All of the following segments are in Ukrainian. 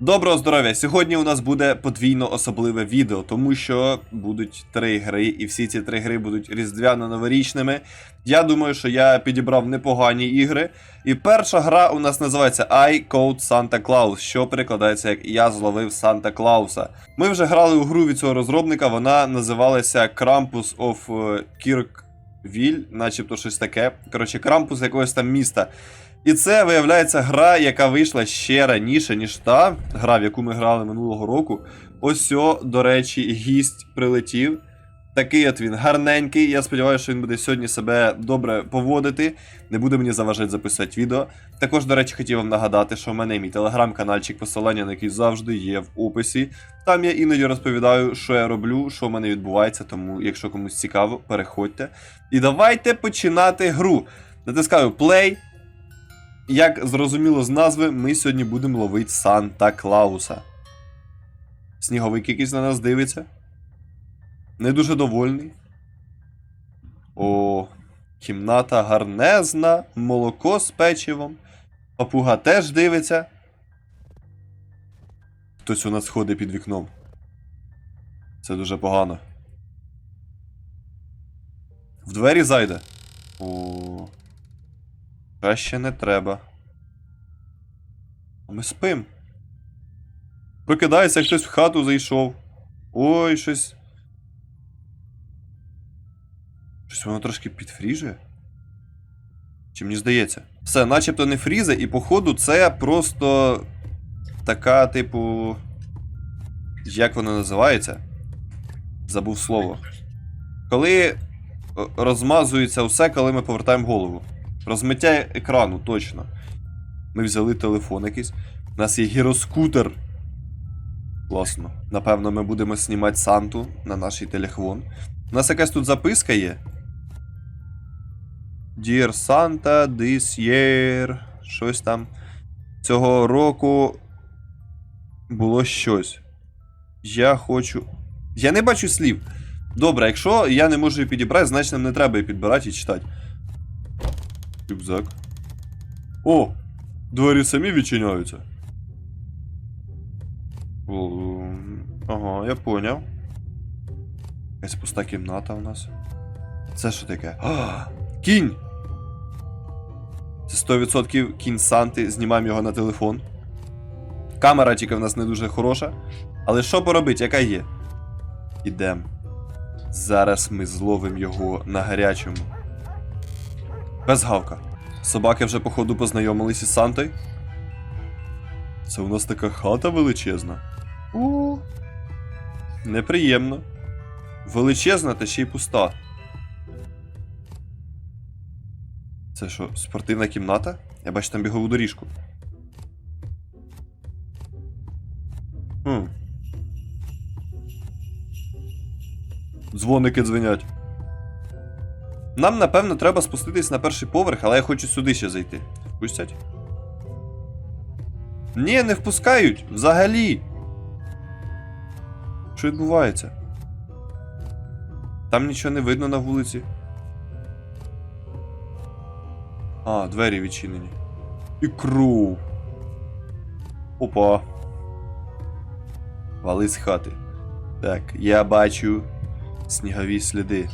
Доброго здоров'я! Сьогодні у нас буде подвійно особливе відео, тому що будуть три гри, і всі ці три гри будуть різдвяно-новорічними. Я думаю, що я підібрав непогані ігри. І перша гра у нас називається I Code Santa Claus, що перекладається як Я зловив Санта Клауса. Ми вже грали у гру від цього розробника, вона називалася Krampus of е, Kirkville, начебто щось таке. Коротше, Крампус якогось там міста. І це виявляється гра, яка вийшла ще раніше, ніж та гра, в яку ми грали минулого року. Ось, до речі, гість прилетів. Такий от він гарненький. Я сподіваюся, що він буде сьогодні себе добре поводити. Не буде мені заважати записувати відео. Також, до речі, хотів вам нагадати, що в мене мій телеграм-канальчик, посилання на який завжди є в описі. Там я іноді розповідаю, що я роблю, що в мене відбувається. Тому, якщо комусь цікаво, переходьте. І давайте починати гру. Натискаю play. Як зрозуміло з назви, ми сьогодні будемо ловити Санта Клауса. Сніговик якийсь на нас дивиться. Не дуже довольний. О, кімната гарнезна, молоко з печивом. Папуга теж дивиться. Хтось у нас ходить під вікном. Це дуже погано. В двері зайде. О. Краще не треба. А Ми спим. Прокидається, хтось в хату зайшов. Ой, щось. Щось воно трошки підфріжує. Чи мені здається? Все, начебто не фрізе, і походу це просто така, типу. Як вона називається? Забув слово. Коли е, розмазується все, коли ми повертаємо голову. Розмиття екрану, точно. Ми взяли телефон якийсь. У нас є гіроскутер. Класно. Напевно, ми будемо знімати Санту на наш телефон. У нас якась тут записка є. Dear Santa, this year. Щось там. Цього року було щось. Я хочу. Я не бачу слів. Добре, якщо я не можу її підібрати, значить нам не треба її підбирати і читати. Рюкзак. О! Двері самі відчиняються. Ага, я поняв. Якась пуста кімната у нас. Це що таке? А, кінь! Це 100% кінь Санти, знімаємо його на телефон. Камера тільки в нас не дуже хороша. Але що поробить, яка є? Ідем. Зараз ми зловимо його на гарячому. Без гавка. Собаки вже, походу, познайомились із Сантою. Це у нас така хата величезна. У. Неприємно. Величезна та ще й пуста. Це що, спортивна кімната? Я бачу там бігову доріжку. Хм. Дзвоники дзвенять. Нам, напевно, треба спуститись на перший поверх, але я хочу сюди ще зайти. Впустять? Ні, не впускають! Взагалі. Що відбувається? Там нічого не видно на вулиці. А, двері відчинені. І кров. Опа. Вали з хати. Так, я бачу снігові сліди.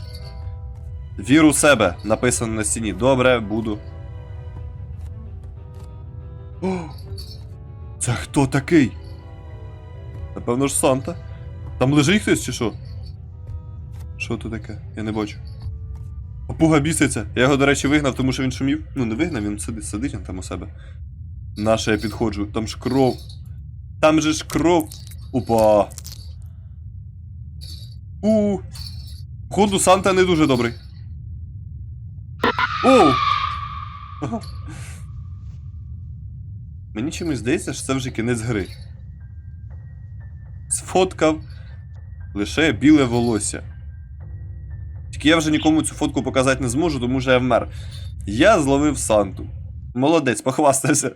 Вір у себе, написано на стіні. Добре, буду. О, це хто такий? Напевно ж Санта. Там лежить хтось чи що? Що то таке? Я не бачу. Попуга біситься. Я його, до речі, вигнав, тому що він шумів. Ну, не вигнав, він сидить, сидить там у себе. Наше я підходжу. Там ж кров. Там же ж кров. Опа. У. Ходу Санта не дуже добрий. Оу! Мені чомусь здається, що це вже кінець гри. Сфоткав лише біле волосся. Тільки я вже нікому цю фотку показати не зможу, тому що я вмер. Я зловив Санту. Молодець, похвастався.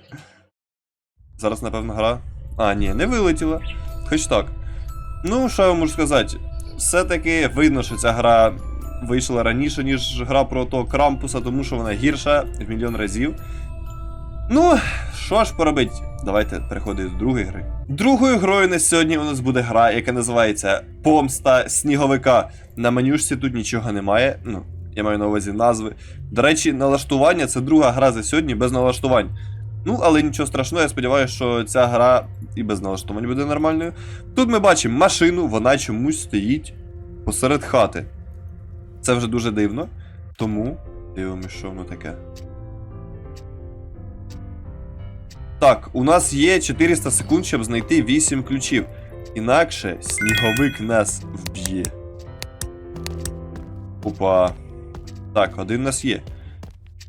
Зараз, напевно, гра. А, ні, не вилетіла. Хоч так. Ну, що я можу сказати? Все-таки видно, що ця гра вийшла раніше, ніж гра про того Крампуса, тому що вона гірша в мільйон разів. Ну, що ж поробить? Давайте переходимо до другої гри. Другою грою на сьогодні у нас буде гра, яка називається Помста сніговика. На менюшці тут нічого немає. Ну, я маю на увазі назви. До речі, налаштування це друга гра за сьогодні без налаштувань. Ну, але нічого страшного, я сподіваюся, що ця гра і без налаштувань буде нормальною. Тут ми бачимо машину, вона чомусь стоїть посеред хати. Це вже дуже дивно. Тому дивимося, що воно таке. Так, у нас є 400 секунд, щоб знайти 8 ключів. Інакше сніговик нас вб'є. Опа. Так, один у нас є.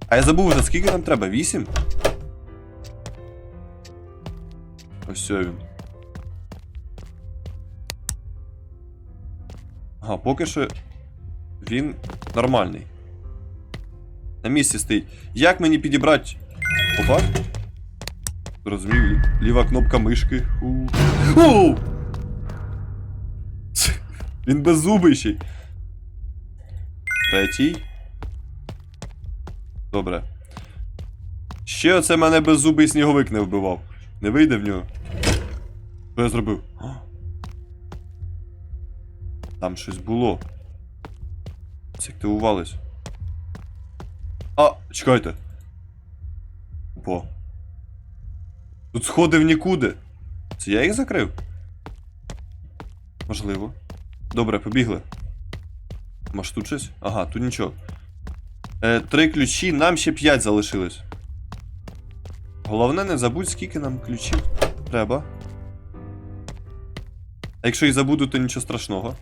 А я забув вже, скільки нам треба? 8? Ось він. Ага, поки що він нормальний. На місці стоїть. Як мені підібрати. Опа. Розумію, ліва кнопка мишки. У. Ц- Він беззубий ще. Третій. Добре. Ще оце мене беззубий сніговик не вбивав. Не вийде в нього. Що я зробив? Там щось було. Це активувалось. А, чекайте. Опа. Тут сходи в нікуди. Це я їх закрив? Можливо. Добре, побігли. Може тут щось? Ага, тут нічого. Е, три ключі, нам ще п'ять залишилось. Головне, не забудь, скільки нам ключів треба. А якщо і забуду, то нічого страшного.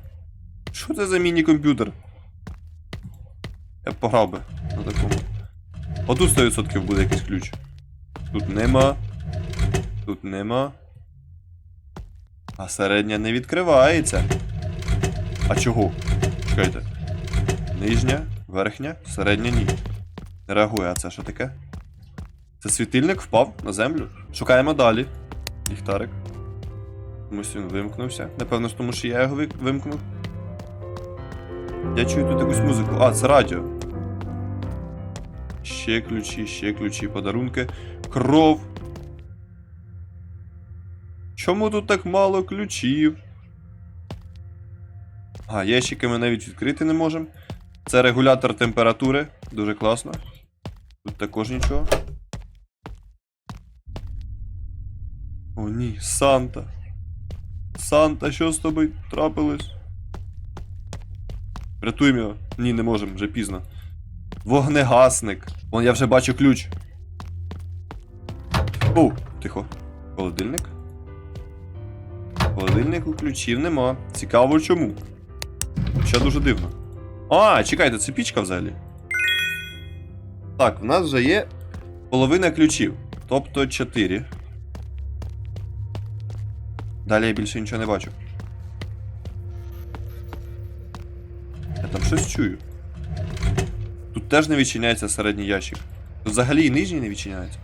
Що це за міні-комп'ютер? Я б пограв би на такому. Отут 100% буде якийсь ключ. Тут нема. Тут нема. А середня не відкривається. А чого? Чекайте. Нижня, верхня, середня ні. Не реагує, а це що таке? Це світильник впав на землю. Шукаємо далі. Ліхтарик. Комусь він вимкнувся. Напевно, тому що я його вимкнув. Я чую тут якусь музику. А, це радіо. Ще ключі, ще ключі, подарунки. Кров. Чому тут так мало ключів? А, ящики ми навіть відкрити не можемо. Це регулятор температури. Дуже класно. Тут також нічого. О, ні, Санта. Санта, що з тобою трапилось? Рятуємо його. Ні, не можемо, вже пізно. Вогнегасник. Вон я вже бачу ключ. Оу, тихо. Холодильник. Холодильнику ключів нема. Цікаво чому. Ще дуже дивно. А, чекайте, це пічка взагалі. Так, в нас вже є половина ключів. Тобто 4. Далі я більше нічого не бачу. Я там щось чую. Теж не відчиняється середній ящик. Взагалі і нижній не відчиняється.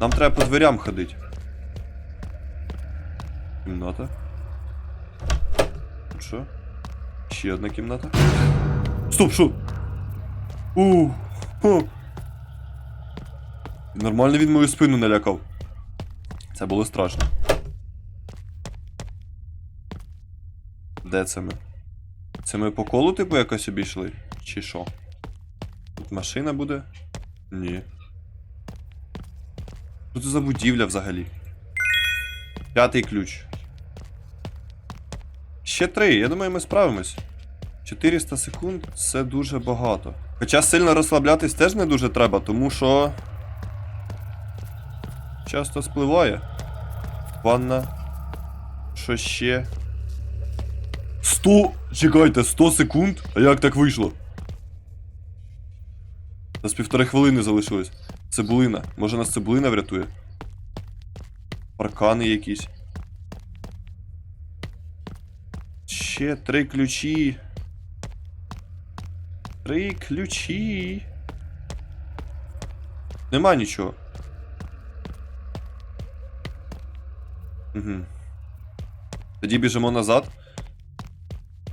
Нам треба по дверям ходити. Кімната. Тут що? Ще одна кімната. Стоп, що? У. Нормально він мою спину налякав. Це було страшно. Де це ми? Це ми по колу, типу, якось обійшли? Чи що? Машина буде? Ні. Що це за будівля взагалі? П'ятий ключ. Ще три, я думаю, ми справимось. 400 секунд це дуже багато. Хоча сильно розслаблятись теж не дуже треба, тому що. Часто спливає. Ванна. Що ще? 100. Чекайте, 100 секунд? А як так вийшло? Нас півтори хвилини залишилось. Цибулина. Може нас цибулина врятує? Паркани якісь. Ще три ключі. Три ключі. Нема нічого. Угу. Тоді біжимо назад.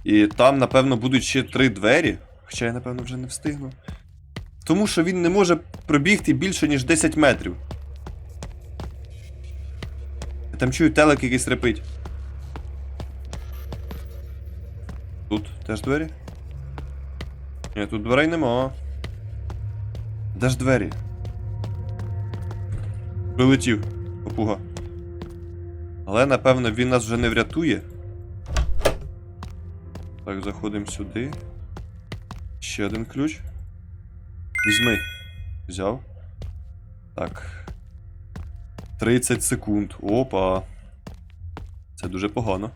І там, напевно, будуть ще три двері. Хоча я, напевно, вже не встигну. Тому що він не може пробігти більше, ніж 10 метрів. Я Там чую телек якийсь репить. Тут теж двері? Ні, тут дверей нема. Де ж двері? Прилетів, попуга. Але напевно він нас вже не врятує. Так, заходимо сюди. Ще один ключ. Візьми. Взяв. Так. 30 секунд. Опа. Це дуже погано.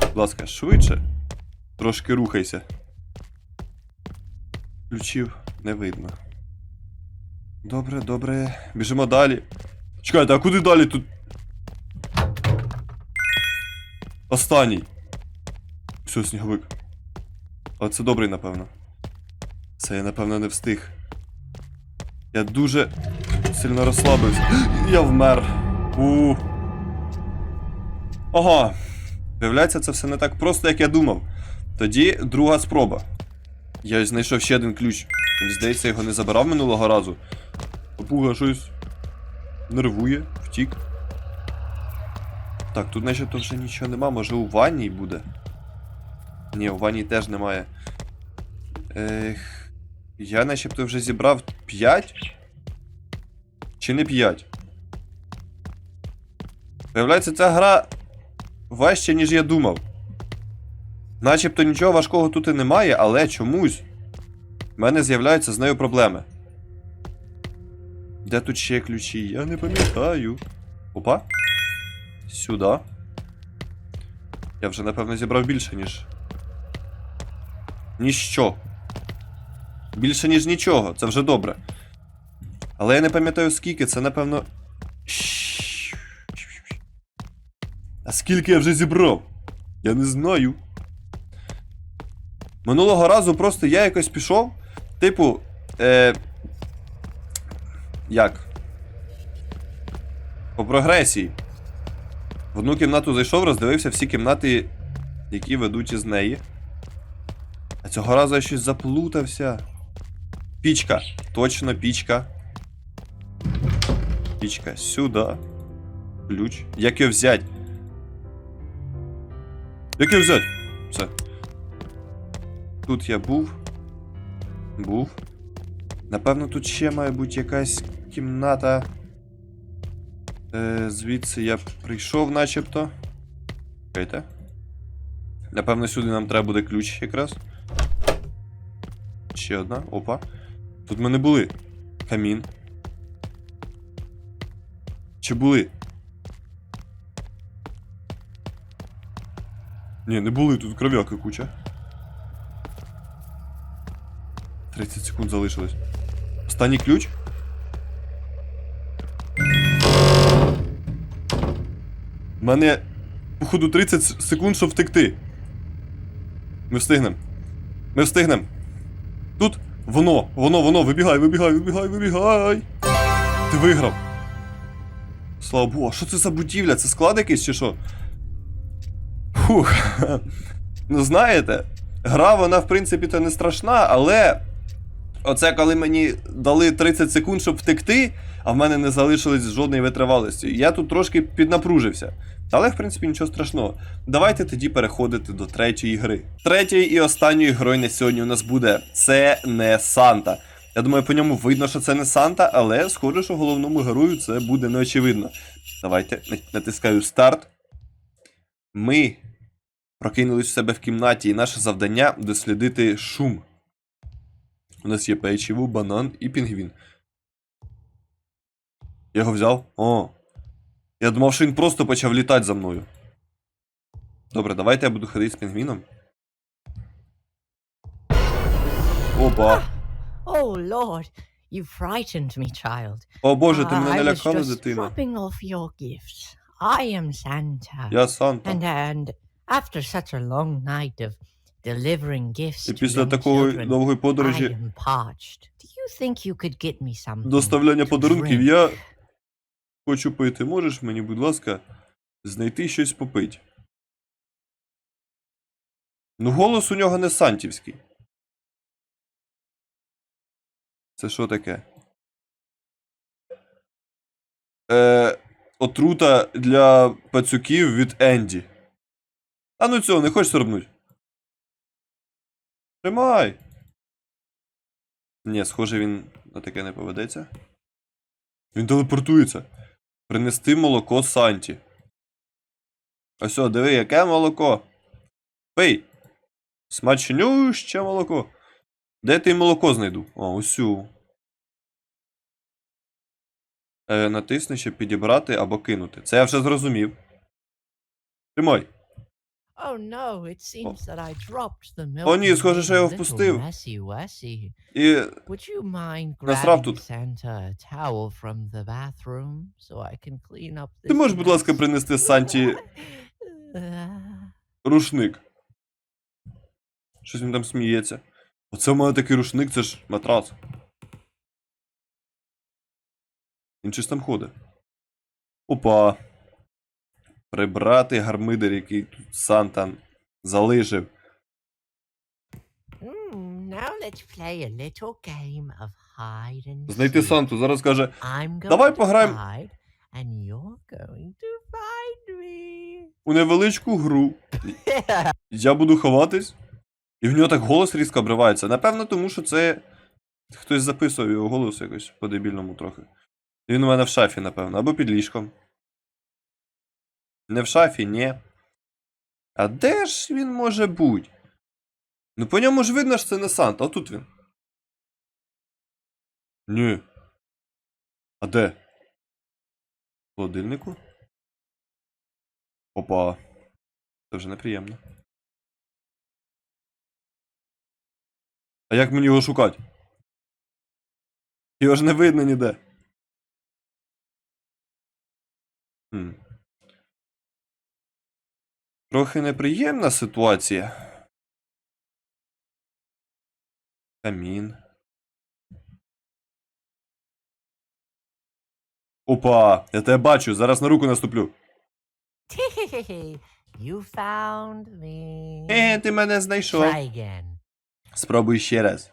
Будь ласка, швидше. Трошки рухайся. Ключів не видно. Добре, добре. Біжимо далі. Чекайте, а куди далі тут? Останній. Все, сніговик. Але це добрий, напевно. Це я, напевно, не встиг. Я дуже сильно розслабився. Я вмер. У. Ага. Виявляється, це все не так просто, як я думав. Тоді друга спроба. Я знайшов ще один ключ. Мені здається, його не забирав минулого разу. Попуга щось нервує, втік. Так, тут начебто вже нічого нема, може у ванній буде. Ні, у ванній теж немає. Ех. Я начебто вже зібрав 5? Чи не 5? Виявляється, ця гра важче, ніж я думав. Начебто нічого важкого тут і немає, але чомусь в мене з'являються з нею проблеми. Де тут ще ключі? Я не пам'ятаю. Опа. Сюди. Я вже, напевно, зібрав більше, ніж. Ніщо. Більше, ніж нічого, це вже добре. Але я не пам'ятаю скільки, це напевно. А скільки я вже зібрав? Я не знаю. Минулого разу просто я якось пішов. Типу. Е... Як? По прогресії. В одну кімнату зайшов, роздивився всі кімнати, які ведуть із неї. А цього разу я щось заплутався. Пічка. Точно пічка. Пічка. Сюди. Ключ. Як його взять? Як його взять? Все. Тут я був. Був. Напевно, тут ще має бути якась кімната. Е, звідси я прийшов начебто. Чекайте. Напевно, сюди нам треба буде ключ якраз. Ще одна. Опа. Тут ми не були. Камін. Чи були? Ні, не були, тут кров'яка куча. 30 секунд залишилось. Останній ключ? У мене, походу, 30 секунд, щоб втекти. Ми встигнем. Ми встигнем. Тут воно, воно, воно, вибігай, вибігай, вибігай, вибігай. Ти виграв. Слава Богу, а що це за будівля? Це склад якийсь чи що? Фух. Ну знаєте, гра, вона, в принципі, то не страшна, але. Оце коли мені дали 30 секунд, щоб втекти, а в мене не залишилось жодної витривалості. Я тут трошки піднапружився. Але, в принципі, нічого страшного. Давайте тоді переходити до третьої гри. Третьою і останньою грою на сьогодні у нас буде Це не Санта. Я думаю, по ньому видно, що це не Санта, але схоже, що головному герою це буде неочевидно. Давайте натискаю старт. Ми прокинулись в себе в кімнаті, і наше завдання дослідити шум. У нас є печиво, банан і пінгвін. Я його взяв? О. Я думав, що він просто почав літати за мною. Добре, давайте я буду ходити з пінгвіном. Опа. Oh, Lord, you frightened me, child. О боже, ти мене налякала, дитина. I am Santa. Я Санта. And and after such a long night of delivering gifts І після такої довгої подорожі доставляння подарунків, drink? я хочу пити. Можеш мені, будь ласка, знайти щось попити? Ну, голос у нього не сантівський. Це що таке? Е, отрута для пацюків від Енді. А ну цього, не хочеш сорбнуть? Тримай! Ні, схоже, він на таке не поведеться. Він телепортується. Принести молоко Санті. Ось, о, диви, яке молоко. Пий! Смачнюще молоко. Де ти молоко знайду? О, усю. Е, натисни, щоб підібрати або кинути. Це я вже зрозумів. Тримай. Oh no, it seems that I dropped the milk. О, ні, схоже, що я його впустив. І Would you mind Насрав grabbing тут. Santa a towel from the bathroom so I can clean up this ти можеш, будь ласка, mess? принести Санті рушник. Щось він там сміється. Оце в мене такий рушник, це ж матрац. Він щось там ходить. Опа. Прибрати гармидер, який тут Санта залишив. mm, now let's play a little game of hide and Знайти seek. Санту. Зараз каже: I'm going Давай to пограємо. hide, and you're going to find me. у невеличку гру. Я буду ховатись. І в нього так голос різко обривається. Напевно, тому що це. Хтось записував його голос якось по-дебільному трохи. Він у мене в шафі, напевно, або під ліжком. Не в шафі, ні. А де ж він може бути? Ну по ньому ж видно, що це не Санта, а тут він. Ні. А де? В холодильнику? Опа. Це вже неприємно. А як мені його шукати? Його ж не видно ніде. Хм. Трохи неприємна ситуація. Камін. Опа! Я тебе бачу, зараз на руку наступлю. you found me. Е, ти мене знайшов. Try again. Спробуй ще раз.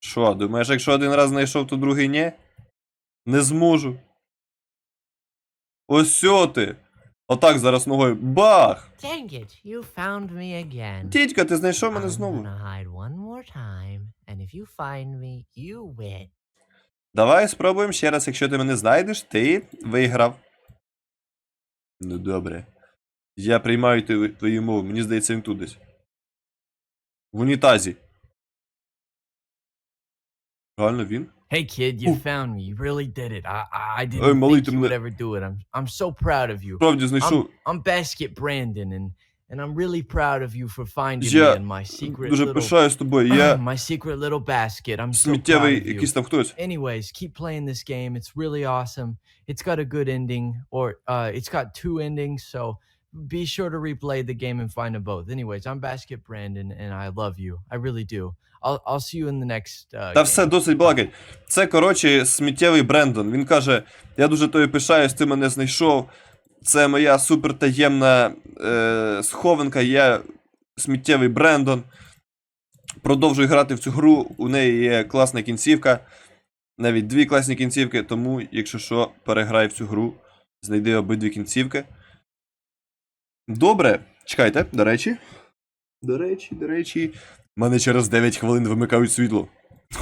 Що, думаєш, якщо один раз знайшов, то другий ні? Не зможу. Ось ти. Отак зараз ногою. Бах! Dang it, you found me again. Дідька, ти знайшов мене I'm знову. gonna hide one more time, and if you find me, you win. Давай спробуємо ще раз, якщо ти мене знайдеш, ти виграв. Ну добре. Я приймаю твою, твою мову, мені здається, він тут десь. В унітазі. Реально він? Hey kid, you Ooh. found me. You really did it. I I, I didn't Hey, малий, think ти you would мене- ever do it. I'm I'm so proud of you. Справді знайшов. I'm, I'm Basket Brandon, and and I'm really proud of you for finding Я me in my secret Дуже little пишаюсь тобою. Я my secret little basket. I'm so proud сміттєвий of you. якийсь там хтось. Anyways, keep playing this game. It's really awesome. It's got a good ending, or uh, it's got two endings. So be sure to replay the game and find them both. Anyways, I'm Basket Brandon, and I love you. I really do. I'll I'll see you in the next. Uh, Та все досить балакать. Це, коротше, сміттєвий Брендон. Він каже: Я дуже тобі пишаюсь, ти мене знайшов. Це моя супертаємна е, схованка, я сміттєвий Брендон. Продовжуй грати в цю гру. У неї є класна кінцівка. Навіть дві класні кінцівки, тому, якщо що, переграй в цю гру, знайди обидві кінцівки. Добре, чекайте, до речі. До речі, до речі. Мене через 9 хвилин вимикають світло.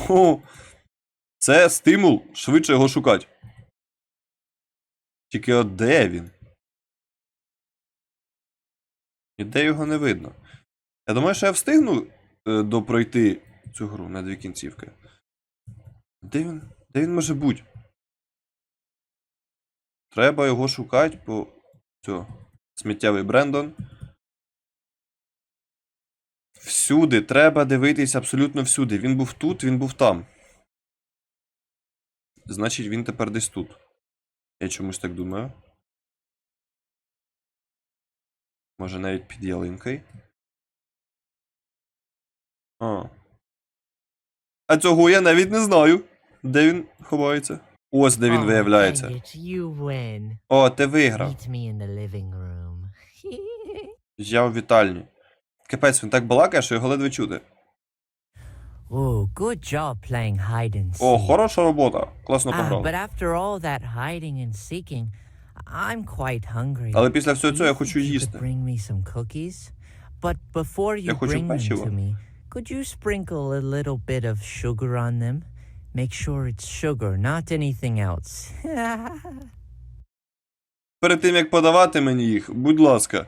О, це стимул швидше його шукати. Тільки от де він? Ніде його не видно. Я думаю, що я встигну е, допройти цю гру на дві кінцівки. Де він? Де він може бути? Треба його шукати, бо. Все. Сміттєвий Брендон. Всюди, треба дивитись абсолютно всюди. Він був тут, він був там. Значить, він тепер десь тут. Я чомусь так думаю. Може навіть під ялинкою. А. А цього я навіть не знаю. Де він ховається? Ось де він Oh, виявляється. О, ти виграв. Я у вітальні. Капець, він так балакає, що його ледве чути. Oh, good job playing hide and seek. О, хороша робота. Класно Ah, but after all that hiding and seeking, I'm quite hungry. Але після всього цього я хочу їсти. Bring me some cookies. But before you bring them to me, could you sprinkle a little bit of sugar on them? Make sure it's sugar, not anything else. Перед тим як подавати мені їх, будь ласка,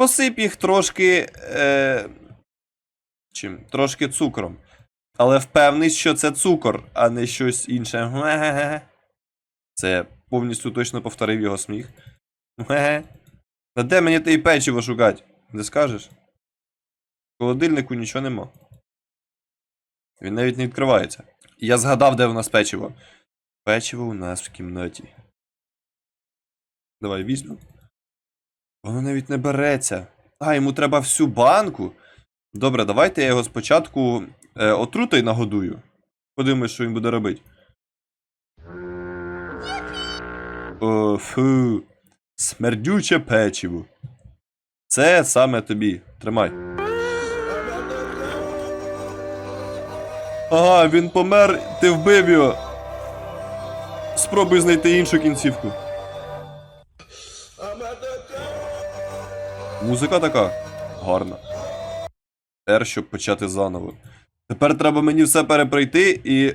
посип їх трошки. Е... Чим? Трошки цукром. Але впевнись, що це цукор, а не щось інше. Це повністю точно повторив його сміх. Та де мені те печиво шукати? Не скажеш? В холодильнику нічого нема. Він навіть не відкривається. Я згадав, де у нас печиво. Печиво у нас в кімнаті. Давай візьму. Воно навіть не береться. А, йому треба всю банку. Добре, давайте я його спочатку е, отрутою нагодую. Подивимось, що він буде робити. О, фу. Смердюче печиво. Це саме тобі. Тримай. Ага, він помер, ти вбив його. Спробуй знайти іншу кінцівку. Музика така гарна. Тепер, щоб почати заново. Тепер треба мені все перепройти і.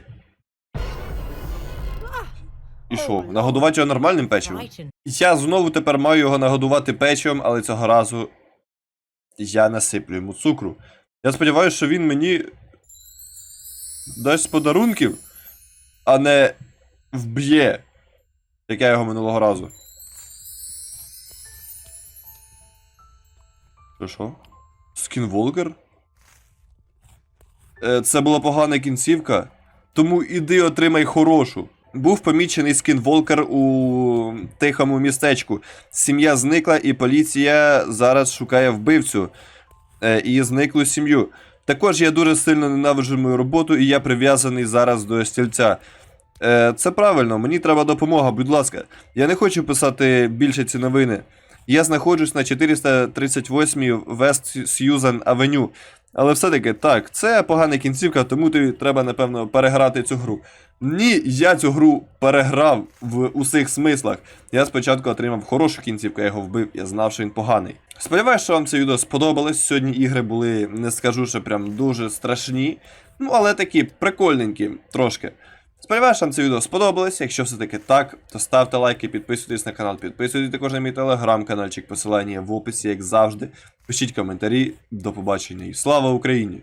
І що? Нагодувати його нормальним печивом? Я знову тепер маю його нагодувати печивом, але цього разу я насиплю йому цукру. Я сподіваюся, що він мені дасть подарунків, а не вб'є, як я його минулого разу. Що що? Скінволкер? Е, Це була погана кінцівка, тому іди отримай хорошу. Був помічений скінволкер у тихому містечку. Сім'я зникла, і поліція зараз шукає вбивцю е, і зниклу сім'ю. Також я дуже сильно ненавиджу мою роботу, і я прив'язаний зараз до стільця. Е, це правильно, мені треба допомога, будь ласка. Я не хочу писати більше ці новини. Я знаходжусь на 438 West Сьюзен Авеню. Але все-таки так, це погана кінцівка, тому тобі треба, напевно, переграти цю гру. Ні, я цю гру переграв в усіх смислах. Я спочатку отримав хорошу кінцівку, я його вбив, я знав, що він поганий. Сподіваюсь, що вам це відео сподобалось. Сьогодні ігри були, не скажу, що прям дуже страшні. Ну, але такі прикольненькі трошки. Сподіваюсь, вам це відео сподобалось. Якщо все-таки так, то ставте лайки, підписуйтесь на канал, підписуйтесь також на мій телеграм-каналчик, посилання в описі, як завжди. Пишіть коментарі. До побачення і слава Україні!